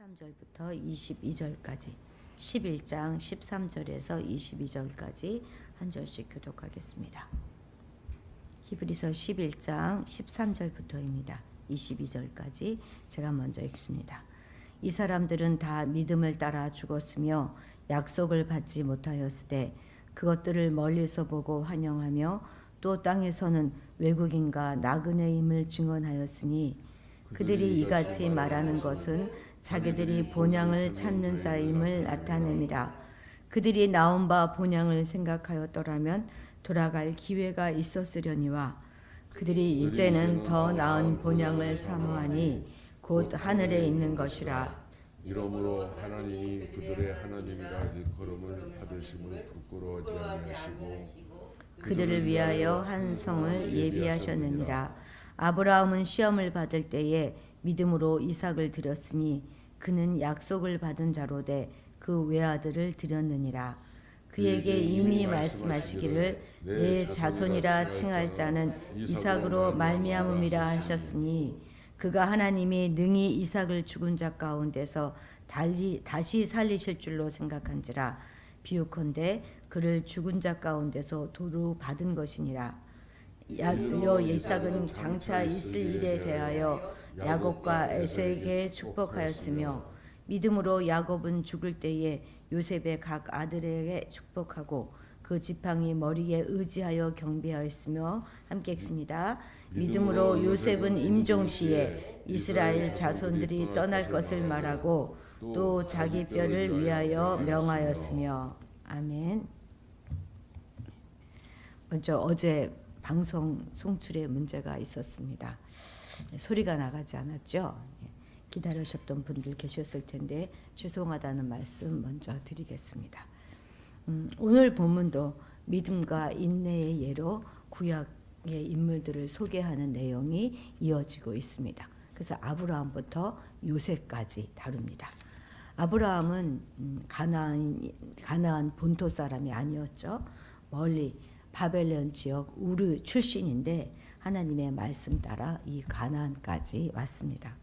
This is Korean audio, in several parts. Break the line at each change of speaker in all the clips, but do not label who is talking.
13절부터 22절까지 11장 13절에서 22절까지 한 절씩 교독하겠습니다. 히브리서 11장 13절부터입니다. 22절까지 제가 먼저 읽습니다. 이 사람들은 다 믿음을 따라 죽었으며 약속을 받지 못하였으되 그것들을 멀리서 보고 환영하며 또 땅에서는 외국인과 나그네임을 증언하였으니 그들이 이같이 말하는 것은 자기들이 본향을 찾는 자임을 나타냅니다. 그들이 나온 바 본향을 생각하였더라면 돌아갈 기회가 있었으려니와 그들이 이제는 더 나은 본향을 사모하니 곧 하늘에 있는 것이라
이러므로 하나님이 그들의 하나님이라 일컬음을 받으심을 부끄러워하지 아니하시고
그들을 위하여 한 성을 예비하셨느니라 아브라함은 시험을 받을 때에 믿음으로 이삭을 드렸으니 그는 약속을 받은 자로 돼그 외아들을 드렸느니라. 그에게 이미 말씀하시기를 내 자손이라 칭할 자는 이삭으로 말미암음이라 하셨으니 그가 하나님이 능히 이삭을 죽은 자 가운데서 달리 다시 살리실 줄로 생각한지라. 비유컨대 그를 죽은 자 가운데서 도로 받은 것이니라 야여 이삭은 장차 있을 일에 대하여 야곱과 에세에게 축복하였으며 믿음으로 야곱은 죽을 때에 요셉의 각 아들에게 축복하고 그 지팡이 머리에 의지하여 경배하였으며 함께 읽습니다. 믿음으로 요셉은 임종 시에 이스라엘 자손들이 떠날 것을 말하고 또 자기 뼈를 위하여 명하였으며 아멘. 먼저 어제 방송 송출에 문제가 있었습니다. 소리가 나가지 않았죠. 예, 기다리셨던 분들 계셨을 텐데 죄송하다는 말씀 먼저 드리겠습니다. 음, 오늘 본문도 믿음과 인내의 예로 구약의 인물들을 소개하는 내용이 이어지고 있습니다. 그래서 아브라함부터 요셉까지 다룹니다. 아브라함은 음, 가나안 가나안 본토 사람이 아니었죠. 멀리 바벨론 지역 우르 출신인데 하나님의 말씀 따라 이 가나안까지 왔습니다.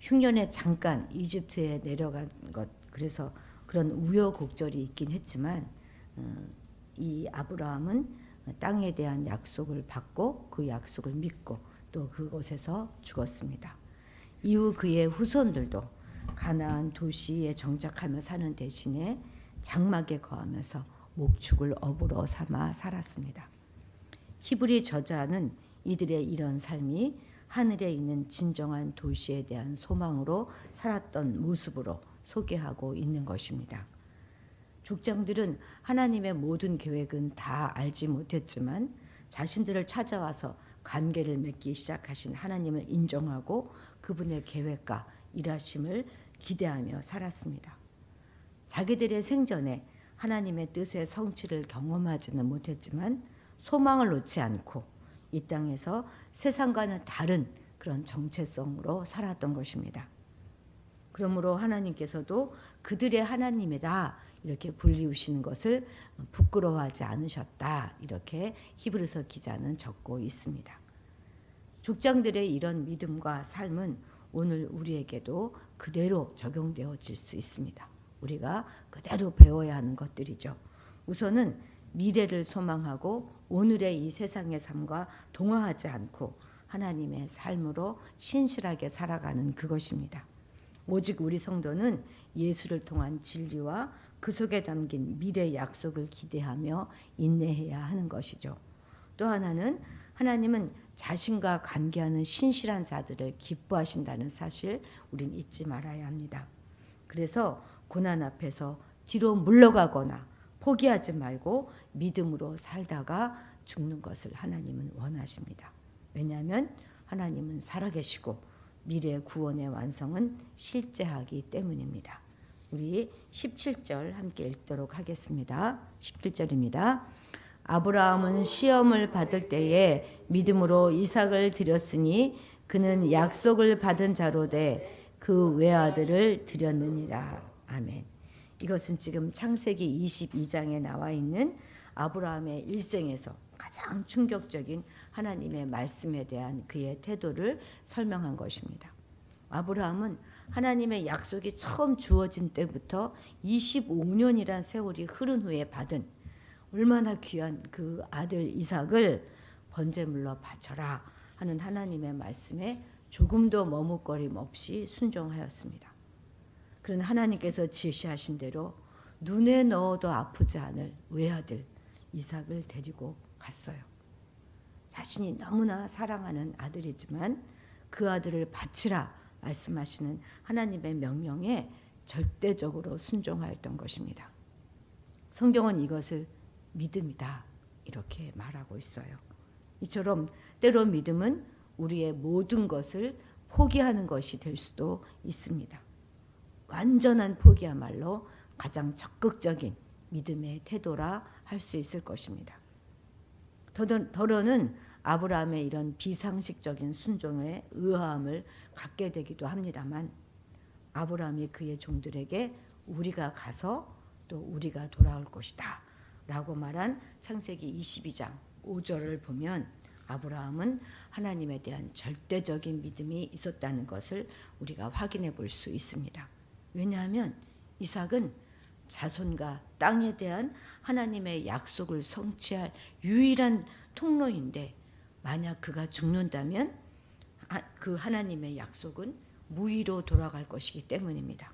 흉년에 잠깐 이집트에 내려간 것 그래서 그런 우여곡절이 있긴 했지만 어, 이 아브라함은 땅에 대한 약속을 받고 그 약속을 믿고 또 그곳에서 죽었습니다. 이후 그의 후손들도 가나안 도시에 정착하며 사는 대신에 장막에 거하면서 목축을 업으로 삼아 살았습니다. 히브리 저자는 이들의 이런 삶이 하늘에 있는 진정한 도시에 대한 소망으로 살았던 모습으로 소개하고 있는 것입니다. 족장들은 하나님의 모든 계획은 다 알지 못했지만 자신들을 찾아와서 관계를 맺기 시작하신 하나님을 인정하고 그분의 계획과 일하심을 기대하며 살았습니다. 자기들의 생전에 하나님의 뜻의 성취를 경험하지는 못했지만 소망을 놓지 않고 이 땅에서 세상과는 다른 그런 정체성으로 살았던 것입니다. 그러므로 하나님께서도 그들의 하나님이다 이렇게 불리우시는 것을 부끄러워하지 않으셨다 이렇게 히브리서 기자는 적고 있습니다. 족장들의 이런 믿음과 삶은 오늘 우리에게도 그대로 적용되어질 수 있습니다. 우리가 그대로 배워야 하는 것들이죠. 우선은 미래를 소망하고 오늘의 이 세상의 삶과 동화하지 않고 하나님의 삶으로 신실하게 살아가는 그것입니다. 오직 우리 성도는 예수를 통한 진리와 그 속에 담긴 미래 약속을 기대하며 인내해야 하는 것이죠. 또 하나는 하나님은 자신과 관계하는 신실한 자들을 기뻐하신다는 사실 우린 잊지 말아야 합니다. 그래서 고난 앞에서 뒤로 물러가거나 포기하지 말고 믿음으로 살다가 죽는 것을 하나님은 원하십니다. 왜냐하면 하나님은 살아계시고 미래 구원의 완성은 실제하기 때문입니다. 우리 17절 함께 읽도록 하겠습니다. 17절입니다. 아브라함은 시험을 받을 때에 믿음으로 이삭을 드렸으니 그는 약속을 받은 자로 돼 그 외아들을 드렸느니라. 아멘. 이것은 지금 창세기 22장에 나와 있는 아브라함의 일생에서 가장 충격적인 하나님의 말씀에 대한 그의 태도를 설명한 것입니다. 아브라함은 하나님의 약속이 처음 주어진 때부터 25년이란 세월이 흐른 후에 받은 얼마나 귀한 그 아들 이삭을 번제물로 바쳐라 하는 하나님의 말씀에 조금도 머뭇거림 없이 순종하였습니다. 그런 하나님께서 지시하신 대로 눈에 넣어도 아프지 않을 외아들 이삭을 데리고 갔어요. 자신이 너무나 사랑하는 아들이지만 그 아들을 바치라 말씀하시는 하나님의 명령에 절대적으로 순종하였던 것입니다. 성경은 이것을 믿음이다 이렇게 말하고 있어요. 이처럼 때로 믿음은 우리의 모든 것을 포기하는 것이 될 수도 있습니다. 완전한 포기야말로 가장 적극적인 믿음의 태도라 할 수 있을 것입니다. 더러- 더러는 아브라함의 이런 비상식적인 순종에 의아함을 갖게 되기도 합니다만 아브라함이 그의 종들에게 우리가 가서 또 우리가 돌아올 것이다 라고 말한 창세기 22장 5절을 보면 아브라함은 하나님에 대한 절대적인 믿음이 있었다는 것을 우리가 확인해 볼 수 있습니다. 왜냐하면 이삭은 자손과 땅에 대한 하나님의 약속을 성취할 유일한 통로인데 만약 그가 죽는다면 아, 그 하나님의 약속은 무의로 돌아갈 것이기 때문입니다.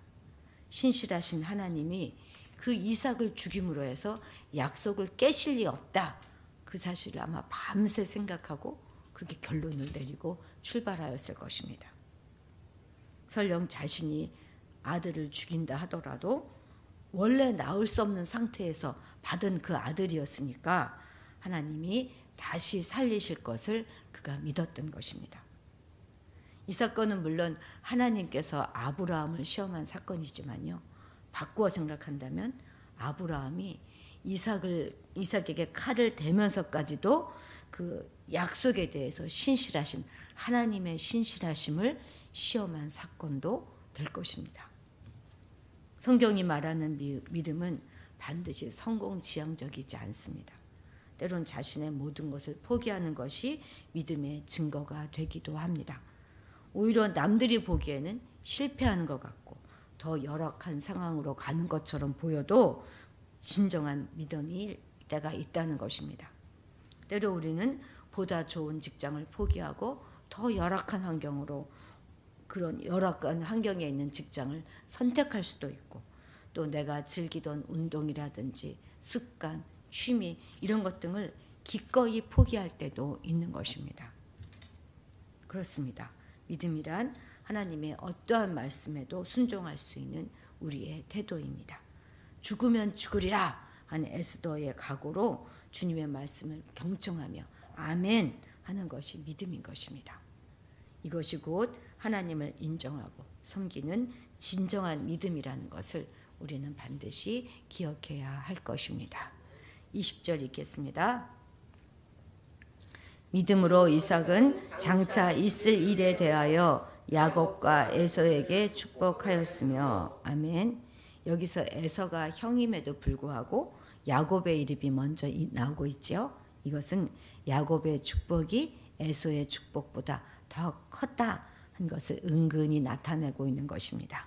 신실하신 하나님이 그 이삭을 죽임으로 해서 약속을 깨실 리 없다. 그 사실을 아마 밤새 생각하고 그렇게 결론을 내리고 출발하였을 것입니다. 설령 자신이 아들을 죽인다 하더라도 원래 낳을 수 없는 상태에서 받은 그 아들이었으니까 하나님이 다시 살리실 것을 그가 믿었던 것입니다. 이 사건은 물론 하나님께서 아브라함을 시험한 사건이지만요. 바꾸어 생각한다면 아브라함이 이삭을 이삭에게 칼을 대면서까지도 그 약속에 대해서 신실하신 하나님의 신실하심을 시험한 사건도 될 것입니다. 성경이 말하는 미- 믿음은 반드시 성공 지향적이지 않습니다. 때론 자신의 모든 것을 포기하는 것이 믿음의 증거가 되기도 합니다. 오히려 남들이 보기에는 실패하는 것 같고 더 열악한 상황으로 가는 것처럼 보여도 진정한 믿음일 때가 있다는 것입니다. 때로 우리는 보다 좋은 직장을 포기하고 더 열악한 환경으로 그런 열악한 환경에 있는 직장을 선택할 수도 있고 또 내가 즐기던 운동이라든지 습관, 취미 이런 것 등을 기꺼이 포기할 때도 있는 것입니다. 그렇습니다. 믿음이란 하나님의 어떠한 말씀에도 순종할 수 있는 우리의 태도입니다. 죽으면 죽으리라 하는 에스더의 각오로 주님의 말씀을 경청하며 아멘 하는 것이 믿음인 것입니다. 이것이 곧 하나님을 인정하고 섬기는 진정한 믿음이라는 것을 우리는 반드시 기억해야 할 것입니다. 20절 읽겠습니다. 믿음으로 이삭은 장차 있을 일에 대하여 야곱과 에서에게 축복하였으며 아멘. 여기서 에서가 형임에도 불구하고 야곱의 이름이 먼저 이- 나오고 있죠. 이것은 야곱의 축복이 에서의 축복보다 더 컸다 한 것을 은근히 나타내고 있는 것입니다.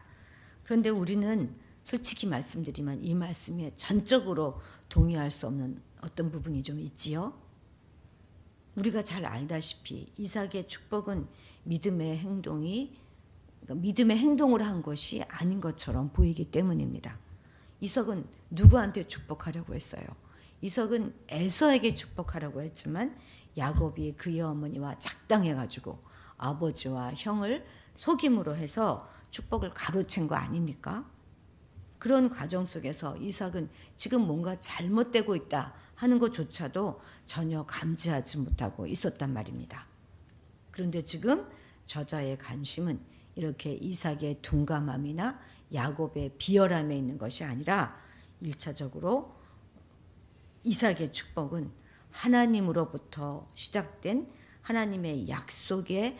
그런데 우리는 솔직히 말씀드리면 이 말씀에 전적으로 동의할 수 없는 어떤 부분이 좀 있지요. 우리가 잘 알다시피 이삭의 축복은 믿음의 행동이 그러니까 믿음의 행동을 한 것이 아닌 것처럼 보이기 때문입니다. 이삭은 누구한테 축복하려고 했어요? 이삭은 에서에게 축복하려고 했지만 야곱이 그의 어머니와 작당해 가지고 아버지와 형을 속임으로 해서 축복을 가로챈 거 아닙니까? 그런 과정 속에서 이삭은 지금 뭔가 잘못되고 있다 하는 것조차도 전혀 감지하지 못하고 있었단 말입니다. 그런데 지금 저자의 관심은 이렇게 이삭의 둔감함이나 야곱의 비열함에 있는 것이 아니라 일차적으로 이삭의 축복은 하나님으로부터 시작된 하나님의 약속의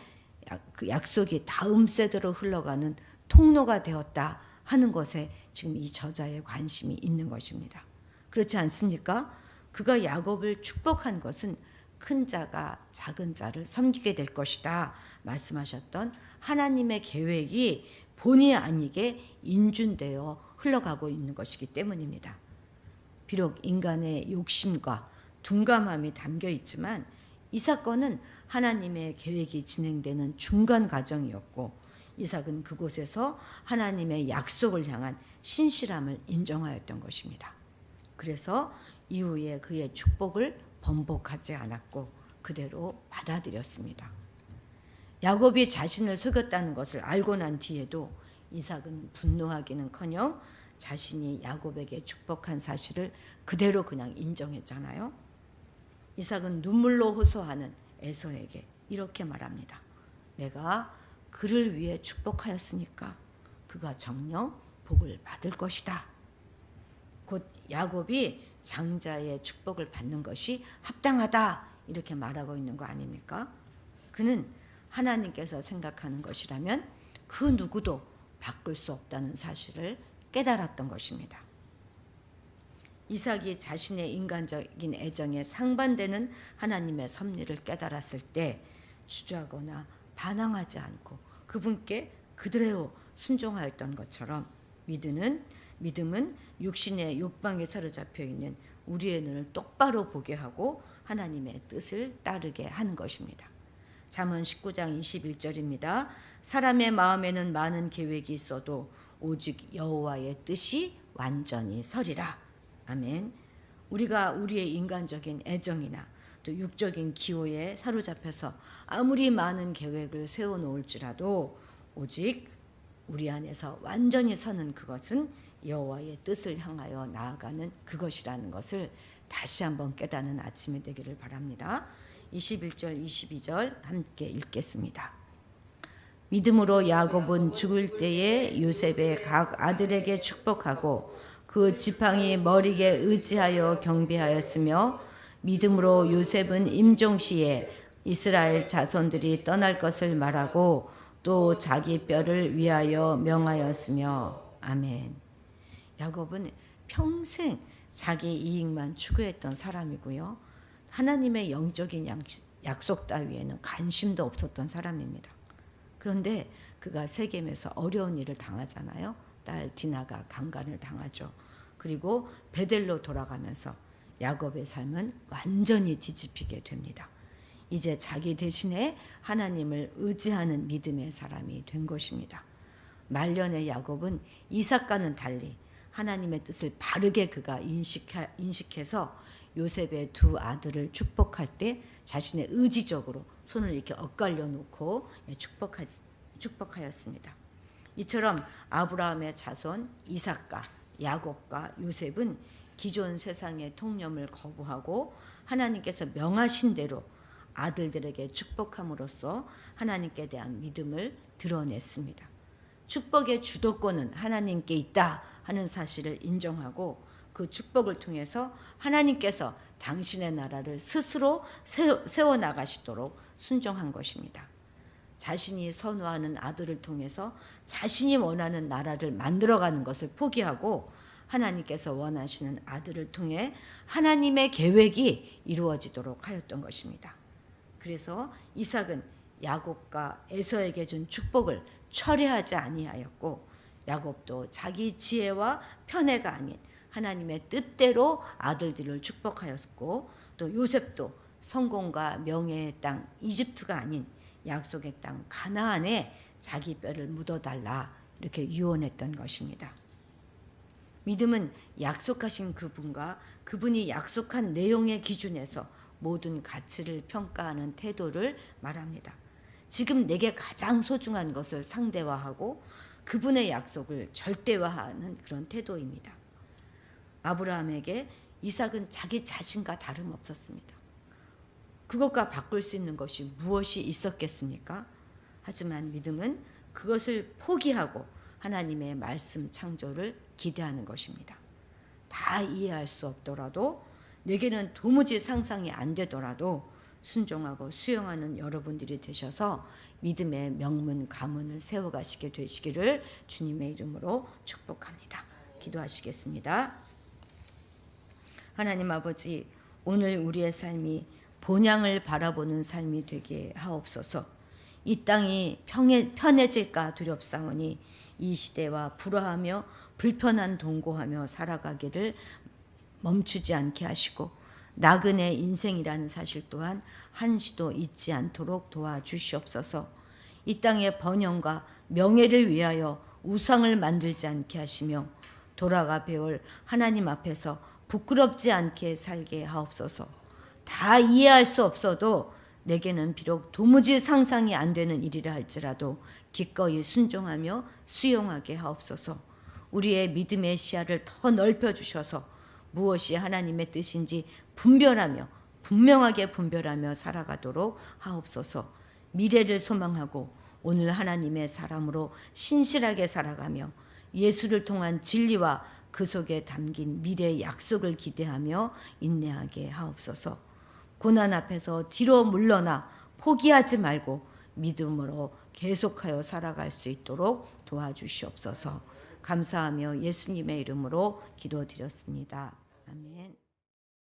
약- 그 약속이 다음 세대로 흘러가는 통로가 되었다 하는 것에 지금 이 저자의 관심이 있는 것입니다. 그렇지 않습니까? 그가 야곱을 축복한 것은 큰 자가 작은 자를 섬기게 될 것이다 말씀하셨던 하나님의 계획이 본의 아니게 인준되어 흘러가고 있는 것이기 때문입니다. 비록 인간의 욕심과 둔감함이 담겨 있지만 이 사건은 하나님의 계획이 진행되는 중간 과정이었고 이삭은 그곳에서 하나님의 약속을 향한 신실함을 인정하였던 것입니다. 그래서 이후에 그의 축복을 번복하지 않았고 그대로 받아들였습니다. 야곱이 자신을 속였다는 것을 알고 난 뒤에도 이삭은 분노하기는커녕 자신이 야곱에게 축복한 사실을 그대로 그냥 인정했잖아요. 이삭은 눈물로 호소하는 에서에게 이렇게 말합니다. 내가 그를 위해 축복하였으니까 그가 정녕 복을 받을 것이다. 곧 야곱이 장자의 축복을 받는 것이 합당하다 이렇게 말하고 있는 거 아닙니까? 그는 하나님께서 생각하는 것이라면 그 누구도 바꿀 수 없다는 사실을 깨달았던 것입니다. 이삭이 자신의 인간적인 애정에 상반되는 하나님의 섭리를 깨달았을 때 주저하거나 반항하지 않고 그분께 그대로 순종하였던 것처럼 믿음은 믿음은 육신의 욕방에 사로잡혀 있는 우리의 눈을 똑바로 보게 하고 하나님의 뜻을 따르게 하는 것입니다. 잠언 19장 21절입니다. 사람의 마음에는 많은 계획이 있어도 오직 여호와의 뜻이 완전히 서리라. 아멘. 우리가 우리의 인간적인 애정이나 또 육적인 기호에 사로잡혀서 아무리 많은 계획을 세워 놓을지라도 오직 우리 안에서 완전히 서는 그것은 여호와의 뜻을 향하여 나아가는 그것이라는 것을 다시 한번 깨닫는 아침이 되기를 바랍니다. 21절 22절 함께 읽겠습니다. 믿음으로 야곱은 죽을 때에 요셉의 각 아들에게 축복하고 그 지팡이 머리에 의지하여 경배하였으며 믿음으로 요셉은 임종 시에 이스라엘 자손들이 떠날 것을 말하고 또 자기 뼈를 위하여 명하였으며 아멘. 야곱은 평생 자기 이익만 추구했던 사람이고요. 하나님의 영적인 약속 따위에는 관심도 없었던 사람입니다. 그런데 그가 세겜에서 어려운 일을 당하잖아요. 딸 디나가 강간을 당하죠. 그리고 베델로 돌아가면서 야곱의 삶은 완전히 뒤집히게 됩니다. 이제 자기 대신에 하나님을 의지하는 믿음의 사람이 된 것입니다. 말년의 야곱은 이삭과는 달리 하나님의 뜻을 바르게 그가 인식해 서 요셉의 두 아들을 축복할 때 자신의 의지적으로 손을 이렇게 엇갈려 놓고 축복하, 축복하였습니다. 이처럼 아브라함의 자손 이삭과 야곱과 요셉은 기존 세상의 통념을 거부하고 하나님께서 명하신 대로 아들들에게 축복함으로써 하나님께 대한 믿음을 드러냈습니다. 축복의 주도권은 하나님께 있다 하는 사실을 인정하고 그 축복을 통해서 하나님께서 당신의 나라를 스스로 세워 나가시도록 순종한 것입니다. 자신이 선호하는 아들을 통해서 자신이 원하는 나라를 만들어가는 것을 포기하고 하나님께서 원하시는 아들을 통해 하나님의 계획이 이루어지도록 하였던 것입니다. 그래서 이삭은 야곱과 에서에게 준 축복을 철회하지 아니하였고 야곱도 자기 지혜와 편애가 아닌 하나님의 뜻대로 아들들을 축복하였고 또 요셉도 성공과 명예의 땅 이집트가 아닌 약속의 땅 가나안에 자기 뼈를 묻어달라 이렇게 유언했던 것입니다. 믿음은 약속하신 그분과 그분이 약속한 내용의 기준에서 모든 가치를 평가하는 태도를 말합니다. 지금 내게 가장 소중한 것을 상대화하고 그분의 약속을 절대화하는 그런 태도입니다. 아브라함에게 이삭은 자기 자신과 다름없었습니다. 그것과 바꿀 수 있는 것이 무엇이 있었겠습니까? 하지만 믿음은 그것을 포기하고 하나님의 말씀 창조를 기대하는 것입니다. 다 이해할 수 없더라도 내게는 도무지 상상이 안 되더라도 순종하고 수용하는 여러분들이 되셔서 믿음의 명문 가문을 세워가시게 되시기를 주님의 이름으로 축복합니다. 기도하시겠습니다. 하나님 아버지, 오늘 우리의 삶이 본향을 바라보는 삶이 되게 하옵소서. 이 땅이 평해, 편해질까 두렵사오니 이 시대와 불화하며 불편한 동거하며 살아가기를 멈추지 않게 하시고 나그네 인생이라는 사실 또한 한시도 잊지 않도록 도와주시옵소서. 이 땅의 번영과 명예를 위하여 우상을 만들지 않게 하시며 돌아가 배울 하나님 앞에서 부끄럽지 않게 살게 하옵소서. 다 이해할 수 없어도 내게는 비록 도무지 상상이 안 되는 일이라 할지라도 기꺼이 순종하며 수용하게 하옵소서. 우리의 믿음의 시야를 더 넓혀 주셔서 무엇이 하나님의 뜻인지 분별하며 분명하게 분별하며 살아가도록 하옵소서. 미래를 소망하고 오늘 하나님의 사람으로 신실하게 살아가며 예수를 통한 진리와 그 속에 담긴 미래의 약속을 기대하며 인내하게 하옵소서. 고난 앞에서 뒤로 물러나 포기하지 말고 믿음으로 계속하여 살아갈 수 있도록 도와주시옵소서. 감사하며 예수님의 이름으로 기도드렸습니다. 아멘.